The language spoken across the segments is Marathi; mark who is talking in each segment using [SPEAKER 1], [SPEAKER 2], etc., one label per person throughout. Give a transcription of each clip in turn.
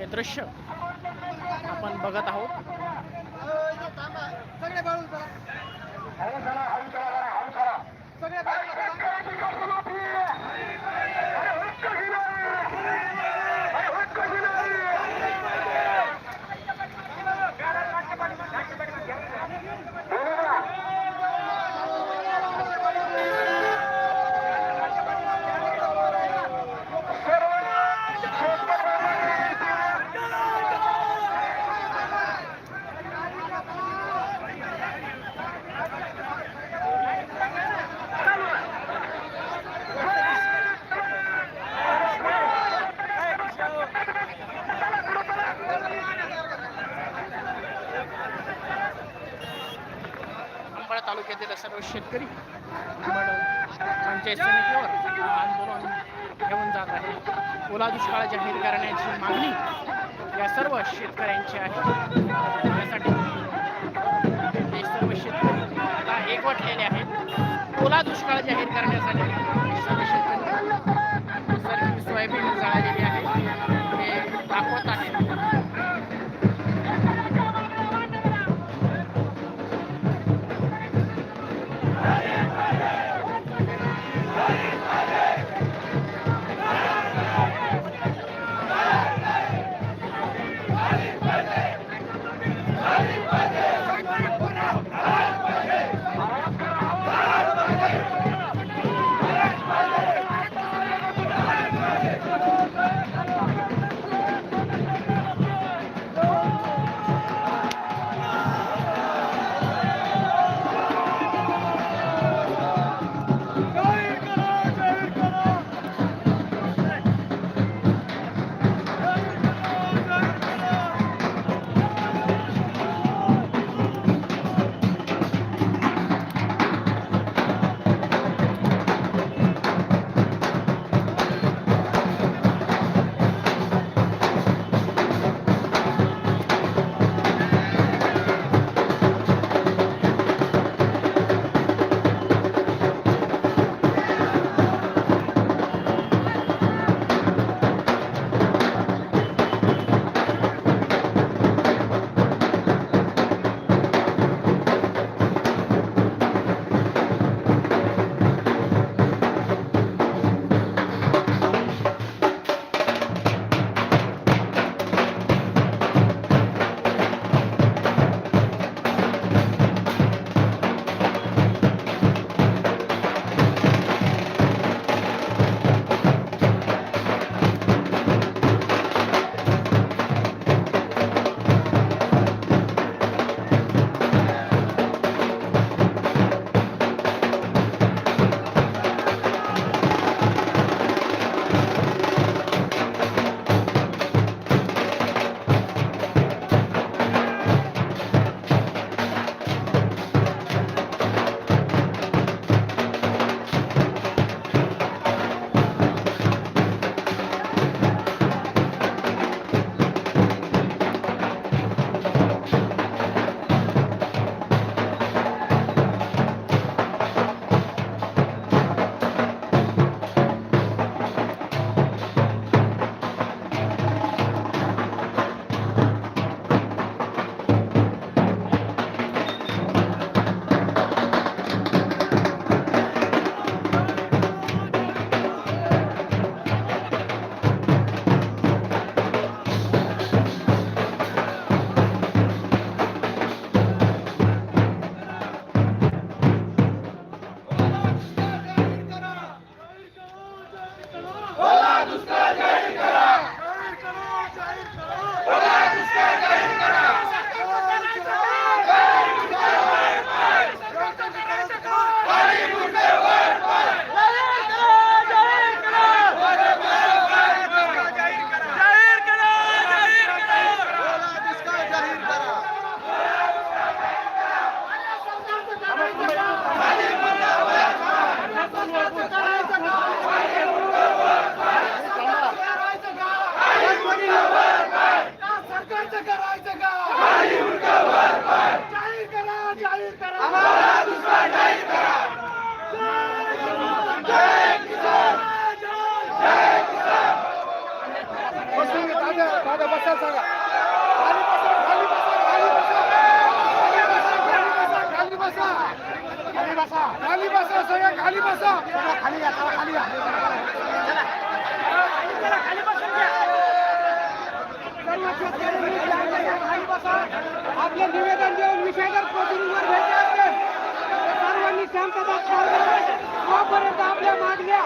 [SPEAKER 1] हे दृश्य आपण बघत आहोत.
[SPEAKER 2] सगळे
[SPEAKER 1] शेतकरी अंबड पंचायत समितीवर आंदोलन घेऊन जात आहे. ओला दुष्काळ जाहीर करण्याची मागणी या सर्व शेतकऱ्यांची आहे. यासाठी हे सर्व शेतकरी आता एकवटलेले आहेत. ओला दुष्काळ जाहीर करण्यासाठी Yeah.
[SPEAKER 3] बसा या खाली बसा. खाली या खाली या. सर्व शेतकऱ्यांनी खाली बसा. आपले निवेदन देऊन विषयदार प्रतिनिधीवर भेटले असेल सर्वांनी शांतता तोपर्यंत आपल्या मागण्या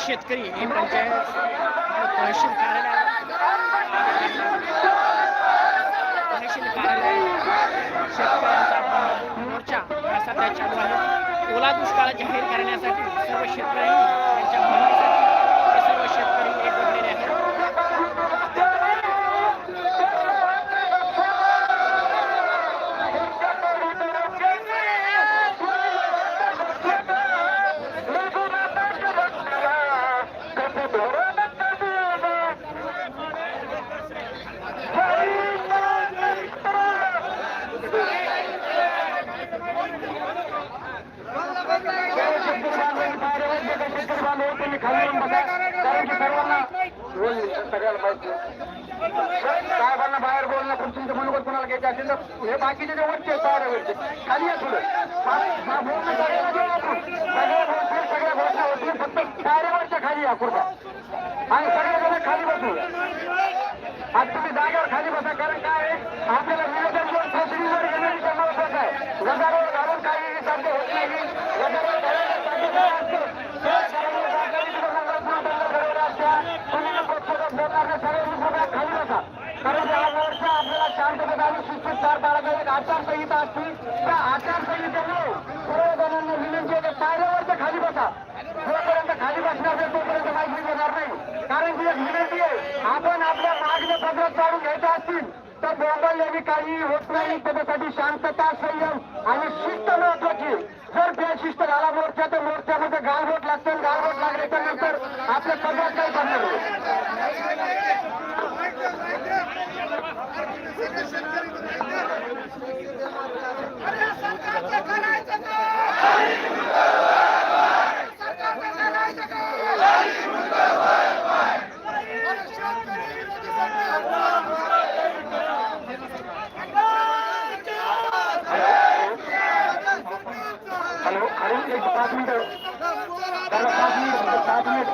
[SPEAKER 4] शेतकरी हे पंचायत तहसील कार्यालय. तहसील कार्यालय शेतकऱ्यांचा मोर्चा हा सध्या चालू आहे ओला दुष्काळ जाहीर करण्यासाठी सर्व शेतकऱ्यांनी
[SPEAKER 3] पायऱ्यावरच्या खाली आणि सगळेजण खाली बसू. आज तुम्ही जागेवर खाली बसा कारण काय आहे, आपल्याला निवेदन देऊन प्रोसिजर घेण्याची महत्वाचं आहे गजारोळ घालून काही साध्य होत नाही. खाली बसा. कारण आपल्याला आणि एक आचारसंहिता असते. त्या आचारसंहितेमुळे सर्वजणांना विनंती आहे पायऱ्यावरच्या खाली बसा. जोपर्यंत खाली बसणार तोपर्यंत माहिती देणार नाही. कारण की एक विनंती आहे आपण आपल्या मागण्या पत्रात काढून घ्यायच्या असतील तर बोंबल यांनी काही होत नाही. त्याच्यासाठी शांतता संयम आणि शिस्त महत्वाची जर बेशिस्त झाला मोर्चा तर मोर्चामध्ये गालबोट लागते. गालबोट लागल्याच्या नंतर आपल्या सगळ्यात काही करणार नाही हॅलो खाली एक पाच मिनिटं दादा पाच मिनिट पाच मिनिट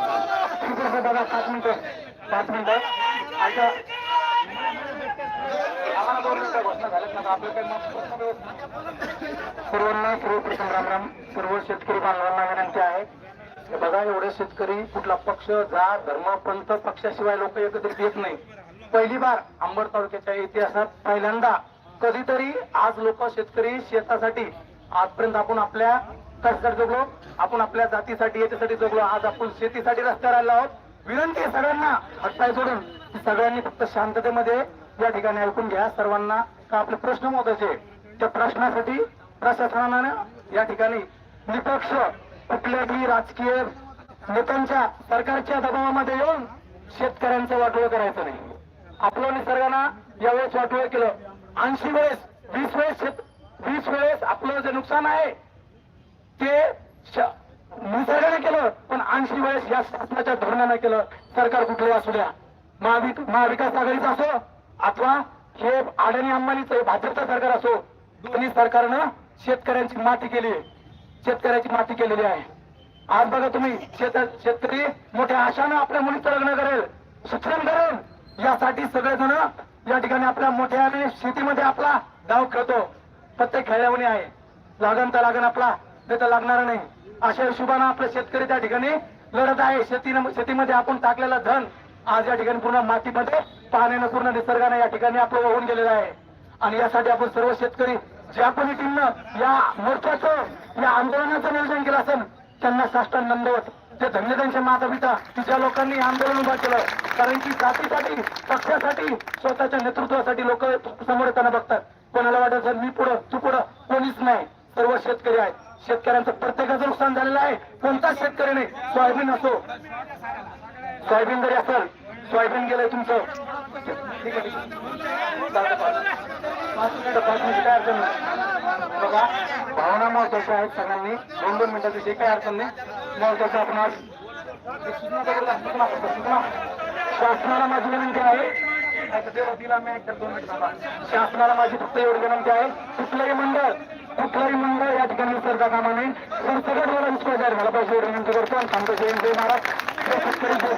[SPEAKER 3] ठीक आहे दादा पाच मिनिटं. पाच मिनिटं. आता आम्हाला दोन मिनिटं घोषणा झाल्यात ना सर्वांना सर्वप्रथम राम राम. सर्व शेतकरी बांधवांना विनंती आहे. हे बघा एवढे शेतकरी कुठला पक्ष जात धर्म पंथ पक्षाशिवाय लोक एकत्रित येत नाही. पहिली बार अंबड तालुक्याच्या इतिहासात पहिल्यांदा कधीतरी आज लोक शेतकरी शेतासाठी आजपर्यंत आपण आपल्या कष्टासाठी जगलो? आपण आपल्या जातीसाठी याच्यासाठी जगलो. आज आपण शेतीसाठी रस्त्यावर आलो आहोत. विनंती आहे सगळ्यांना हातपाय जोडून सगळ्यांनी फक्त शांततेमध्ये या ठिकाणी ऐकून घ्या. सर्वांना का आपले प्रश्न महत्त्वाचे त्या प्रश्नासाठी प्रशासनानं या ठिकाणी निपक्ष कुठल्याही राजकीय नेत्यांच्या सरकारच्या दबावामध्ये येऊन शेतकऱ्यांचं वाटोळ करायचं नाही. आपलं निसर्गानं यावेळेस वाटोळ केलं. ऐंशी वेळेस वीस वेळेस वीस वेळेस आपलं जे नुकसान आहे ते श- निसर्गाने केलं पण ऐंशी वेळेस या शासनाच्या धोरणानं केलं सरकार कुठलं असू द्या. महाविक महाविकास आघाडीचं असो अथवा हे अडाणी अंबानीचं भाजपचं सरकार असो दोन्ही सरकारनं शेतकऱ्यांची माती केली शेतकऱ्याची माती केलेली आहे. आज बघा तुम्ही शेत शेतकरी मोठ्या आशानं आपल्या मुलीचं लग्न करेल शिक्षण करेल. यासाठी सगळेजण या ठिकाणी आपल्या मोठ्या शेतीमध्ये आपला डाव खेळतो.
[SPEAKER 2] प्रत्येक खेळल्यावणी आहे. लागण तर लागण आपला नाही तर लागणार नाही. अशा हिशोबानं आपला शेतकरी त्या ठिकाणी लढत आहे. शेतीनं शेतीमध्ये आपण टाकलेलं धन आज या ठिकाणी पूर्ण मातीमध्ये पाण्यानं पूर्ण निसर्गाने या ठिकाणी आपलं वाहून गेलेलं आहे. आणि यासाठी आपण सर्व शेतकरी ज्या कोणी टीमनं या मोर्चाचं या आंदोलनाचं नियोजन केलं असेल त्यांना साष्टांग नंदवत ते धन्य त्यांचे माता पिता की ज्या लोकांनी आंदोलन उभा केलं. कारण की जातीसाठी पक्षासाठी स्वतःच्या नेतृत्वासाठी लोक समोर येताना बघतात. कोणाला वाटत मी पुढं तू पुढं कोणीच नाही. सर्व शेतकरी आहेत. शेतकऱ्यांचं प्रत्येकाचं नुकसान झालेलं आहे. कोणताच शेतकरी नाही? सोयाबीन असो. सोयाबीन जरी असेल सोयाबीन गेलंय तुमचं. ठीक आहे, अडचण नाही बघा भावना महत्त्वाच्या आहेत सगळ्यांनी. दोन दोन मिनिटाची जे काही अडचण नाही. महत्वाचं आपण आज शासनाला माझी विनंती आहे. शासनाला माझी फक्त एवढी विनंती आहे. कुठलंही मंडळ कुठलंही मंडळ या ठिकाणी विसरता कामा नये तर सगळ्यात मला विश्वास जाहीर झाला. पाहिजे विनंती करतो. आणि सांगतो जय महाराज जय शेतकरी जय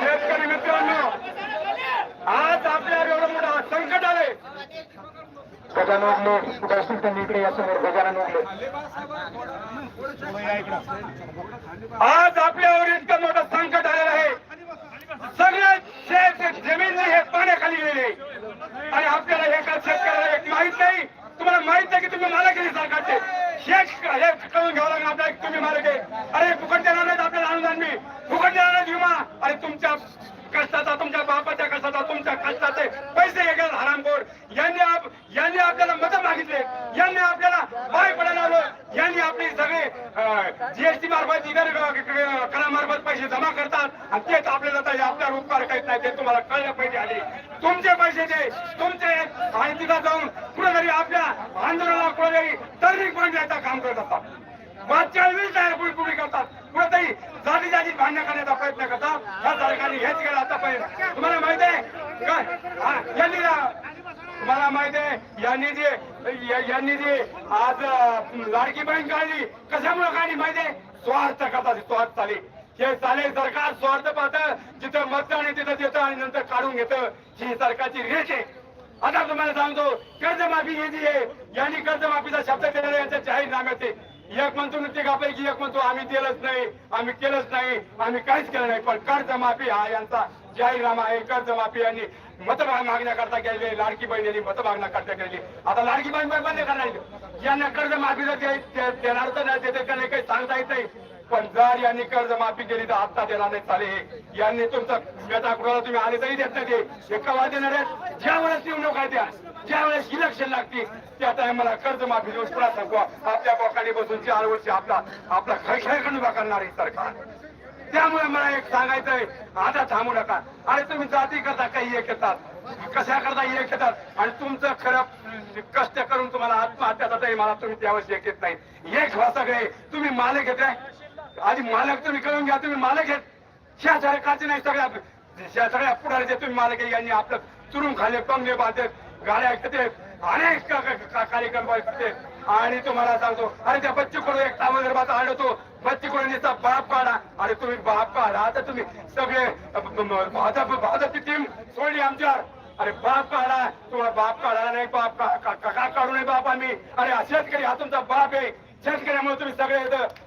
[SPEAKER 2] शेतकरी मित्रांनो आज आपल्यावर एवढं मोठं संकट आलंय गजानन उगले कुठे असतील त्यांनी इकडे या समोर गजानन उगले आज आपल्यावर इतकं मोठं संकट आलेलं आहे सगळ्या शेत जमीन हे पाण्याखाली गेले आणि आपल्याला हे का शेतकऱ्याला एक माहीत नाही तुम्हाला माहीत नाही की तुम्ही मला केली सरकारचे शेत हे कळून घ्यावं लागणार आपल्याला की तुम्ही मला केले अरे फुकट देणार नाहीत आपल्याला अनुदान मी फुकट देणार नाहीत विमा अरे तुमच्या कष्टाचा तुमच्या बापाच्या कष्टाचा तुमच्या कष्टाचे पैसे घेतले हरामखोर यांनी आप यांनी आपल्याला मदत मागितले यांनी आपल्याला पाय पडायला लावलं यांनी आपली सगळे जीएसटी मार्फत इतर करामार्फत पैसे जमा करतात आणि तेच आपल्याला आता आपल्यावर उपकार काहीच नाही ते तुम्हाला कळलं पाहिजे आधी तुमचे पैसे ते तुमचे आणि तिथं जाऊन कुठेतरी आपल्या आंदोलनाला कुठेतरी टर्निंग पॉईंट द्यायचं काम करत असतात. मागच्या वेळी तयार पुढे करतात. कुठेतरी जाती जाती भांडण करण्याचा प्रयत्न करतात. या सरकारने हेच केलं आता पाहिजे तुम्हाला माहीत आहे? काय यांनी तुम्हाला माहीत आहे? यांनी जे यांनी जे आज लाडकी बहीण काढली कशामुळे काढली माहीत आहे? स्वार्थ करतात स्वार्थ चाले. हे चाले सरकार स्वार्थ पाहतं जिथं मतदान आणि तिथं देतं आणि नंतर काढून घेतं. ही सरकारची रेष आहे. आता तुम्हाला सांगतो कर्जमाफी घेतली आहे. यांनी कर्जमाफीचा शब्द दिलेला यांच्या जाहीरनाम्यात एक म्हणतो नृत्यकापैकी एक म्हणतो आम्ही दिलंच नाही आम्ही केलंच नाही आम्ही काहीच केलं नाही. पण कर्जमाफी हा यांचा जाहीरनामा आहे. कर्जमाफी यांनी मतभाग मागण्याकरता केलेली लाडकी बहिणी मत मागण्याकरता केलेली आता लाडकी बहीण बंद करायची यांना कर्जमाफीला देणार तर नाही देते का नाही काही सांगता येत नाही. पण जर यांनी कर्जमाफी केली तर आता देणार नाही चाले यांनी तुमचा व्यथा कुणाला तुम्ही आले तरी देत नाही ते. कवा देणार आहेत. ज्या वेळेस निवडणूक आहे त्या ज्या वेळेस इलेक्शन लागते त्या टायमाला कर्जमाफी देऊन पुन्हा सांगू आपल्या बोकाने बसून चार वर्ष आपला आपला खैखळकडून उभा करणार आहे सरकार. त्यामुळे मला एक सांगायचंय आता थांबू नका. अरे तुम्ही जाती करता काही एक येतात. कशा करता एक येतात. आणि तुमचं खरं कष्ट करून तुम्हाला आत्महत्या मला तुम्ही त्यावेळेस एक येत नाही. एक व्हा सगळे तुम्ही मालक घेत आधी मालक तुम्ही करून घ्या तुम्ही मालक घेत ह्या काचे नाही सगळ्या ह्या सगळ्या पुढारीचे तुम्ही मालक आहे यांनी आपलं चुरून खाले पंगे बांधते गाड्या ऐकते अनेक कार्यक्रम ऐकते. आणि तुम्हाला सांगतो अरे त्या बच्चूकडून एक तामदरबाचा आढळतो. बच्चूकडून याचा बाप काढा. अरे तुम्ही बाप काढा. आता तुम्ही सगळे भाजप भाजपची टीम सोडली आमच्यावर. अरे बाप काढा. तुम्हाला बाप काढा नाही बाप का- काढू नये बाप आम्ही. अरे हा शेतकरी हा तुमचा बाप आहे. शेतकऱ्यामुळे तुम्ही सगळे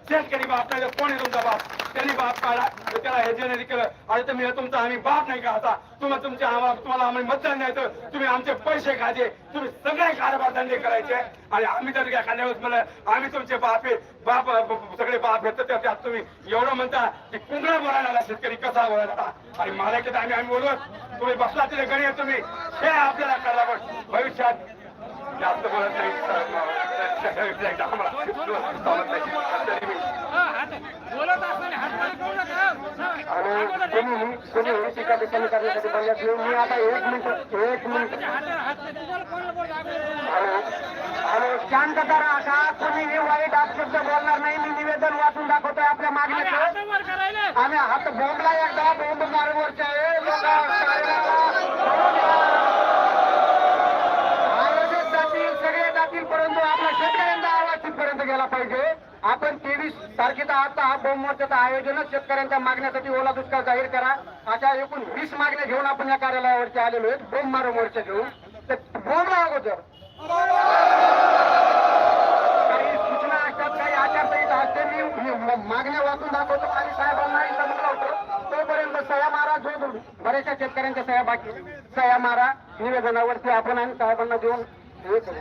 [SPEAKER 2] शेतकरी बाप नाही तर कोण आहे तुमचा बाप? त्यांनी बाप काढा तर त्याला हे जे नाही केलं. अरे तुम्ही तुमचा आम्ही बाप नाही का आता? तुम्ही तुमच्या आम्हाला तुम्हाला आम्ही मतदान द्यायचं. तुम्ही आमचे पैसे खायचे तुम्ही सगळे कारभार धंदे करायचे. आणि आम्ही जर काय खाण्यावर म्हणलं आम्ही तुमचे बाप आहे बाप सगळे बाप आहेत. तर त्या- त्यात तुम्ही एवढं म्हणता की कुंगळा बोलायला आला शेतकरी कसा बोलायला लागला? आणि मला किती आम्ही आम्ही बोलवत. तुम्ही बसला तिथे गणित तुम्ही. हे आपल्याला कळला पण भविष्यात जास्त बोलत नाही. आणि तुम्ही तुम्ही टीका टिप्पणी करण्यासाठी बोलल्यात मी मी आता एक मिनिट एक मिनिट हॅलो शांत करा आता तुम्ही हे वाईट अपशब्द बोलणार नाही. मी निवेदन वाचून दाखवतोय आपल्या मागणीचं.
[SPEAKER 1] वर
[SPEAKER 4] आम्ही हात बोंबला एकदा बोंब मारवरच्या आपण तेवीस तारखेचा आजचा हा बोंब मोर्चाचं आयोजनच शेतकऱ्यांच्या मागण्यासाठी ओला दुष्काळ जाहीर करा. अशा एकूण वीस मागण्या घेऊन आपण या कार्यालयावरती आलेलो आहेत. बोम मारो मोर्चा घेऊन. तर बोंबला अगोदर. काही सूचना असतात काही आचारसंहिता असते. मी मागण्या वाचून दाखवतो. आणि साहेबांना समजलं होतं. तोपर्यंत सह्या मारा जो जो बऱ्याचशा शेतकऱ्यांच्या सह्या बाकी सह्या मारा निवेदनावरती आपण आणि साहेबांना देऊन हे करू.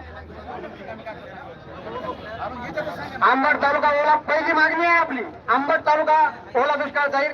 [SPEAKER 4] आंबड तालुका ओला पहिली मागणी आहे आपली. आंबड तालुका ओला दुष्काळ जाहीर